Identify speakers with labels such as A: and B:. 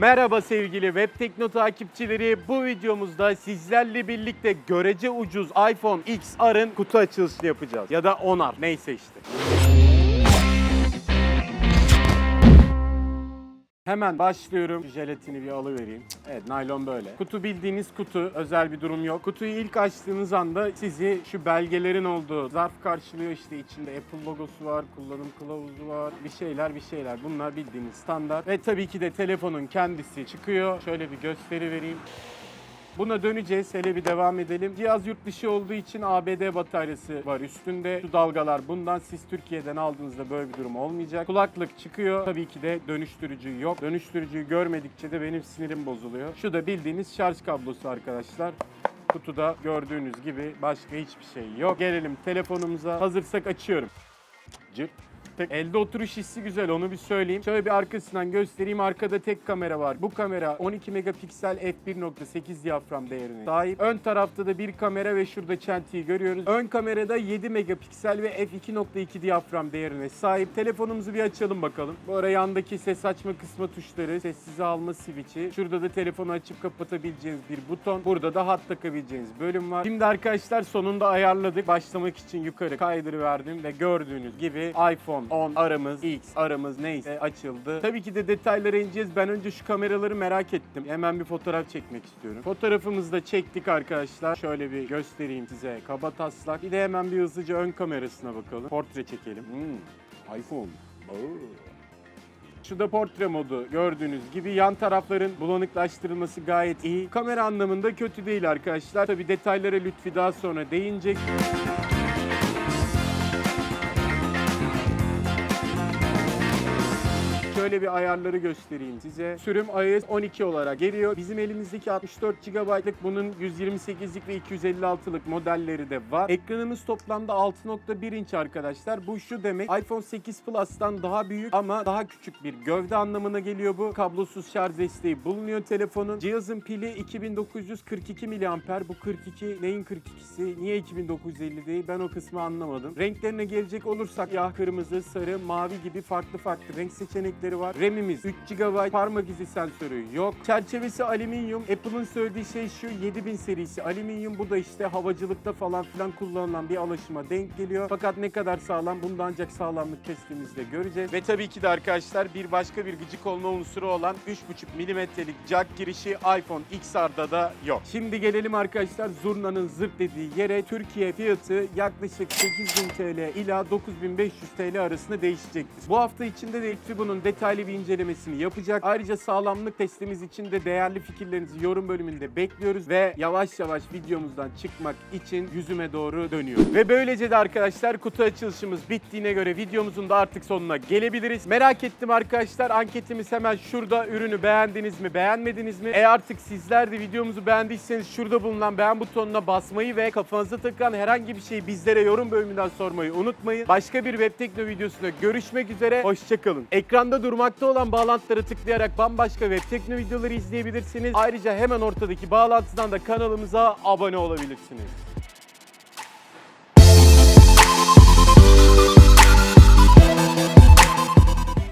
A: Merhaba sevgili Web Tekno takipçileri. Bu videomuzda sizlerle birlikte görece ucuz iPhone XR'ın kutu açılışını yapacağız. Ya da 10R neyse işte. Hemen başlıyorum. Jelatini bir alıvereyim. Evet naylon böyle. Kutu bildiğiniz kutu. Özel bir durum yok. Kutuyu ilk açtığınız anda sizi şu belgelerin olduğu zarf karşılıyor. İşte içinde Apple logosu var, kullanım kılavuzu var. Bir şeyler bir şeyler. Bunlar bildiğiniz standart. Ve tabii ki de telefonun kendisi çıkıyor. Şöyle bir gösteri vereyim. Buna döneceğiz. Hele bir devam edelim. Cihaz yurt dışı olduğu için ABD bataryası var üstünde. Şu dalgalar bundan. Siz Türkiye'den aldığınızda böyle bir durum olmayacak. Kulaklık çıkıyor. Tabii ki de dönüştürücü yok. Dönüştürücüyü görmedikçe de benim sinirim bozuluyor. Şu da bildiğiniz şarj kablosu arkadaşlar. Kutuda gördüğünüz gibi başka hiçbir şey yok. Gelelim telefonumuza. Hazırsak açıyorum. Cırt. Tek- Elde oturuş hissi güzel onu bir söyleyeyim. Şöyle bir arkasından göstereyim. Arkada tek kamera var. Bu kamera 12 megapiksel f1.8 diyafram değerine sahip. Ön tarafta da bir kamera ve şurada çentiyi görüyoruz. Ön kamerada 7 megapiksel ve f2.2 diyafram değerine sahip. Telefonumuzu bir açalım bakalım. Bu ara yandaki ses açma kısmı tuşları, sessize alma switch'i. Şurada da telefonu açıp kapatabileceğiniz bir buton. Burada da hat takabileceğiniz bölüm var. Şimdi arkadaşlar sonunda ayarladık. Başlamak için yukarı kaydırıverdim ve gördüğünüz gibi iPhone 10 aramız, X aramız neyse açıldı. Tabii ki de detaylara ineceğiz. Ben önce şu kameraları merak ettim. Hemen bir fotoğraf çekmek istiyorum. Fotoğrafımızı da çektik arkadaşlar. Şöyle bir göstereyim size. Kaba taslak. Bir de hemen bir hızlıca ön kamerasına bakalım. Portre çekelim. Hmm, iPhone. Oo. Şu da portre modu gördüğünüz gibi yan tarafların bulanıklaştırılması gayet iyi. Kamera anlamında kötü değil arkadaşlar. Tabi detaylara Lütfi daha sonra değinecek. Şöyle bir ayarları göstereyim size. Sürüm iOS 12 olarak geliyor. Bizim elimizdeki 64 GB'lık bunun 128'lik ve 256'lık modelleri de var. Ekranımız toplamda 6.1 inç arkadaşlar. Bu şu demek iPhone 8 Plus'tan daha büyük ama daha küçük bir gövde anlamına geliyor bu. Kablosuz şarj desteği bulunuyor telefonun. Cihazın pili 2942 mAh. Bu 42 neyin 42'si? Niye 2950 değil? Ben o kısmı anlamadım. Renklerine gelecek olursak ya kırmızı, sarı, mavi gibi farklı farklı renk seçenekleri var. RAM'imiz 3 GB, parmak izi sensörü yok. Çerçevesi alüminyum. Apple'ın söylediği şey şu 7000 serisi alüminyum. Bu da işte havacılıkta falan filan kullanılan bir alaşıma denk geliyor. Fakat ne kadar sağlam bunu da ancak sağlamlık testimizde göreceğiz. Ve tabii ki de arkadaşlar bir başka bir gıcık olma unsuru olan 3.5 milimetrelik jack girişi iPhone XR'da da yok. Şimdi gelelim arkadaşlar zurnanın zırt dediği yere. Türkiye fiyatı yaklaşık 8000 TL ila 9500 TL arasında değişecektir. Bu hafta içinde de Lütfi bunun detaylı bir incelemesini yapacak. Ayrıca sağlamlık testimiz için de değerli fikirlerinizi yorum bölümünde bekliyoruz ve yavaş yavaş videomuzdan çıkmak için yüzüme doğru dönüyor. Ve böylece de arkadaşlar kutu açılışımız bittiğine göre videomuzun da artık sonuna gelebiliriz. Merak ettim arkadaşlar anketimiz hemen şurada. Ürünü beğendiniz mi beğenmediniz mi? E artık sizler de videomuzu beğendiyseniz şurada bulunan beğen butonuna basmayı ve kafanıza takılan herhangi bir şeyi bizlere yorum bölümünden sormayı unutmayın. Başka bir Web Tekno videosunda görüşmek üzere. Hoşçakalın. Ekranda durmakta olan bağlantılara tıklayarak bambaşka Web Tekno videoları izleyebilirsiniz. Ayrıca hemen ortadaki bağlantıdan da kanalımıza abone olabilirsiniz.